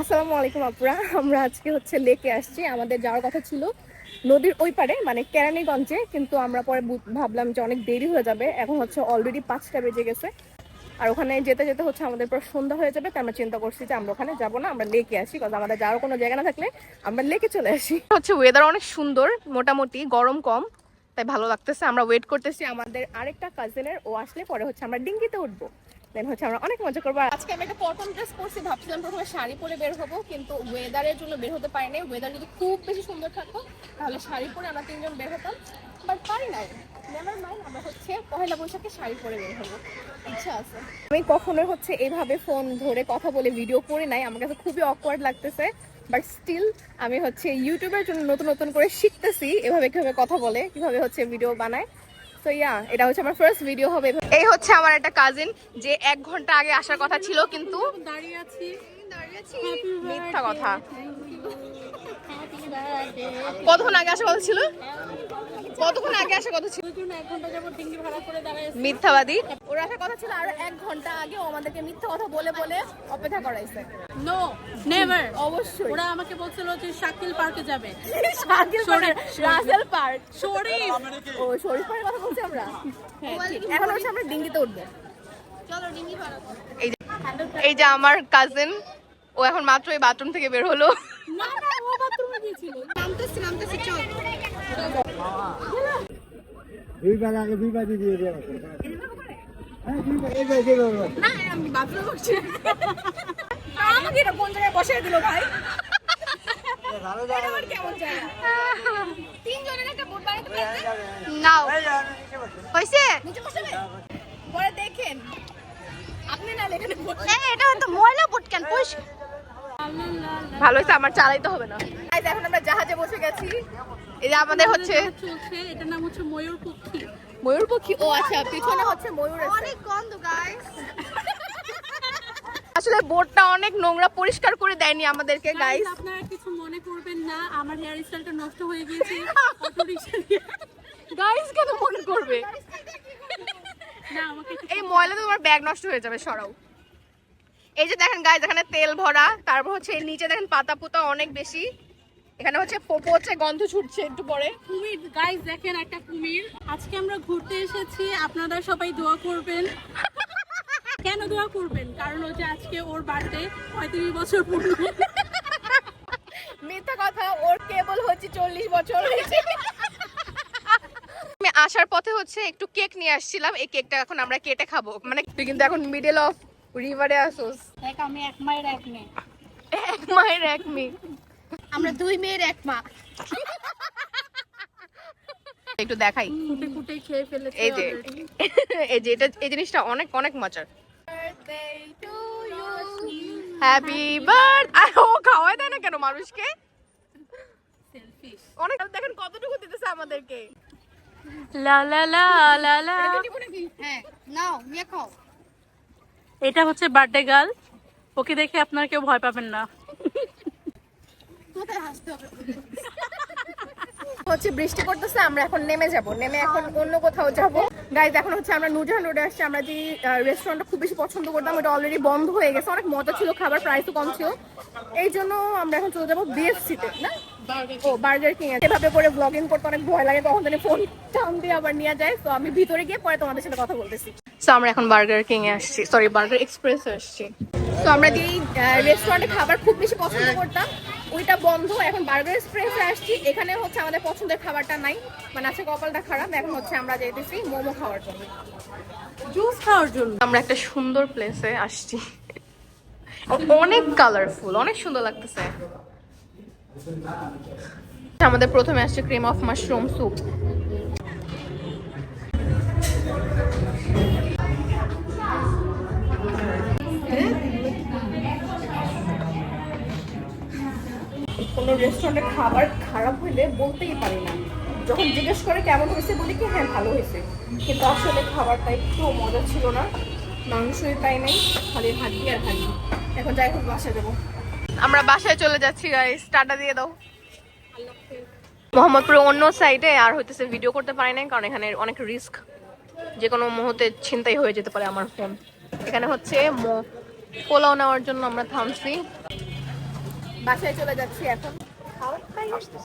আসসালামু আলাইকুম আপুরা। আমরা আজকে হচ্ছে লেকে আসছি। আমাদের যাওয়ার কথা ছিল নদীর ওই পারে মানে কেরানীগঞ্জে, কিন্তু আমরা পরে ভাবলাম যে অনেক দেরি হয়ে যাবে। এখন হচ্ছে অলরেডি পাঁচটা বেজে গেছে। আর ওখানে যেতে যেতে হচ্ছে আমাদের পুরো সন্ধ্যা হয়ে যাবে তাই আমরা চিন্তা করছি যে আমরা ওখানে যাব না, আমরা লেকে আসি, কারণ আমাদের যাওয়ার কোনো জায়গা না থাকলে আমরা লেকে চলে আসি। হচ্ছে ওয়েদার অনেক সুন্দর, মোটামুটি গরম কম, তাই ভালো লাগতেছে। আমরা ওয়েট করতেছি আমাদের আরেকটা কাজিনের ও আসলে পরে হচ্ছে আমরা ডিঙ্গিতে উঠবো। দেন হচ্ছে আমরা অনেক মজা করব। আজকে আমি একটা কটন ড্রেস পরছি ভাবছিলাম প্রথমে শাড়ি পরে বের হব কিন্তু ওয়েদারের জন্য বের হতে পারিনি। ওয়েদার যদি খুব বেশি সুন্দর থাকতো তাহলে শাড়ি পরে আমরা তিনজন বের হতাম। বাট পারি নাই। নেভার মাইন্ড আমরা হচ্ছে পহেলা বৈশাখে শাড়ি পরে বের হব। ইচ্ছা আছে। আমি কখনো হচ্ছে এভাবে ফোন ধরে কথা বলে ভিডিও করি নাই। আমার কাছে খুবই অকওয়ার্ড লাগতেছে। বাট স্টিল আমি হচ্ছে ইউটিউবের জন্য নতুন নতুন করে শিখতেছি এভাবে কীভাবে কথা বলে কীভাবে হচ্ছে ভিডিও বানায়। তো ইয়া এটা হচ্ছে আমার ফার্স্ট ভিডিও হবে। এই হচ্ছে আমার একটা কাজিন যে এক ঘণ্টা আগে আসার কথা ছিল কিন্তু দাঁড়িয়ে আছি। মিথ্যা কথা। কতক্ষণ আগে আসার কথা ছিল? কতক্ষণ আগে আসার কথা ছিল? এক ঘণ্টা যাবত ডিঙ্গি ভাড়া করে দাঁড়ায় মিথ্যাবাদী। ওর আসার কথা ছিল আরও এক ঘণ্টা আগে ও আমাদেরকে মিথ্যা কথা বলে বলে অপেক্ষা করাইছে। নো নেভার অবশ্যই। ওরা আমাকে বলছিল যে শাকিল পার্কে যাবে। শাকিল শরীফ, রাসেল পার্ক? শরীফ। ও শরীফ পার্কের কথা বলছি আমরা? হ্যাঁ এখন হচ্ছে আমরা ডিঙ্গিতে উঠবো। এই যে এই যে আমার কাজিন ও এখন মাত্র এই বাথরুম থেকে বের হলো। না না ও বাথরুমে গিয়েছিল দুই বার আগে দুই বাজি দিয়ে দেওয়া হ্যাঁ দুই এই বার না আমি বাথরুমে বসছি। আমাকে এটা কোন জায়গায় বসিয়ে দিল ভাই? ভালো এটা আবার কেমন জায়গা? তিনজনের একটা বোট বানাতে পারবে? নাও। জায়গা হয়েছে? নিচে বসাবে? পরে দেখেন। আপনি না এখানে এটা তো ময়লা পুষ ভালো হয়েছে আমার চালাইতে হবে না। এখন আমরা জাহাজে বসে গেছি। এই যে আমাদের হচ্ছে চলছে এটার নাম হচ্ছে ময়ূর পক্ষী। ময়ূর পক্ষী? ও আচ্ছা পিছনে হচ্ছে ময়ূর আছে। অনেক গন্ধ গাইস আসলে বোটটা অনেক নোংরা পরিষ্কার করে দেয়নি আমাদেরকে গাইস আপনারা কিছু মনে করবেন না আমার হেয়ার স্টাইলটা নষ্ট হয়ে গিয়েছে। গাইস কেন মনে করবে? এই ময়লা তো তোমার ব্যাগ নষ্ট হয়ে যাবে সরাও। এই যে দেখেন গাইস এখানে তেল ভরা তারপর হচ্ছে নিচে দেখেন পাতা পোতা অনেক বেশি। এখানে হচ্ছে পোপো হচ্ছে গন্ধ ছুটছে একটু পরে। কুমির গাইস দেখেন একটা কুমির। আজকে আমরা ঘুরতে এসেছি আপনারা সবাই দোয়া করবেন। কেন দোয়া করবেন? কারণ হচ্ছে আজকে ওর বার্থডে পঁয়ত্রিশ বছর পূর্ণ। মিথ্যা কথা ওর কেবল হচ্ছে চল্লিশ বছর হয়েছে। আমি আসার পথে হচ্ছে একটু কেক নিয়ে আসছিলাম এই কেকটা এখন আমরা কেটে খাব। মানে তুই কিন্তু এখন মিডল অফ রিভারে আসোস। দেখ আমি এক মায়ের এক মেয়ে এক মায়ের এক মেয়ে আমরা দুই মেয়ের এক মা। একটু দেখাই। ফুটে ফুটে খেয়ে ফেলেছে এই যে এই যে এটা এই জিনিসটা অনেক অনেক মজার। হ্যাপি বার্থ আর ও খাওয়াই দেয় না কেন মানুষকে। অনেক দেখেন কতটুকু দিতেছে আমাদেরকে। লা লা লা লা লা। হ্যাঁ নাও নিয়ে খাও। এটা হচ্ছে বার্থডে গার্ল ওকে দেখে আপনারা কেউ ভয় পাবেন না। হচ্ছে বৃষ্টি করতেছে আমরা এখন নেমে যাব। নেমে এখন অন্য কোথাও যাব। গাইজ এখন হচ্ছে আমরা নুরজাহান রোডে আসছি। আমরা যে রেস্টুরেন্টটা খুব বেশি পছন্দ করতাম, ওটা অলরেডি বন্ধ হয়ে গেছে। অনেক মজা ছিল, খাবার প্রাইসও কম ছিল। এই জন্য আমরা এখন চলে যাব বিএফসিতে না? ও বার্গার কিং এভাবে করে ব্লগিং করতে অনেক ভয় লাগে কখন জানি ফোন টাউন দিয়ে আবার নিয়ে যায়। তো আমি ভিতরে গিয়ে পরে তোমাদের সাথে কথা বলতেছি। তো আমরা এখন বার্গার কিং এ আসছি। সরি বার্গার এক্সপ্রেস আসছি। তো আমরা যে রেস্টুরেন্টে খাবার খুব বেশি পছন্দ করতাম ওইটা বন্ধ এখন বার্গার এক্সপ্রেসে আসছি। এখানে হচ্ছে আমাদের পছন্দের খাবারটা নাই। মানে আছে কপালটা খারাপ এখন হচ্ছে আমরা যেতেছি মোমো খাওয়ার জন্য। জুস খাওয়ার জন্য। আমরা একটা সুন্দর প্লেসে আসছি। অনেক কালারফুল অনেক সুন্দর লাগতেছে। আমাদের প্রথমে আসছে ক্রিম অফ মাশরুম স্যুপ রেস্টুরেন্টের খাবার খারাপ হইলে বলতেই পারি না। যখন জিজ্ঞেস করে কেমন হয়েছে বলি কি হ্যাঁ ভালো হয়েছে। কিন্তু আসলে খাবারটা একটু মজা ছিল না। মাংসই পাই নাই খালি হাড্ডি আর হাড্ডি এখন যাই হোক বাসায় যাব। আমরা বাসায় চলে যাচ্ছি গাইস টাটা দিয়ে দাও। মোহাম্মদপুরে অন্য সাইডে আর হইতেছে ভিডিও করতে পারি নাই কারণ এখানে অনেক রিস্ক যে কোনো মুহূর্তে ছিনতাই হয়ে যেতে পারে আমার ফোন এখানে হচ্ছে পোলাও নেওয়ার জন্য আমরা থামছি। বাসায় চলে যাচ্ছি এখন। আসতেছে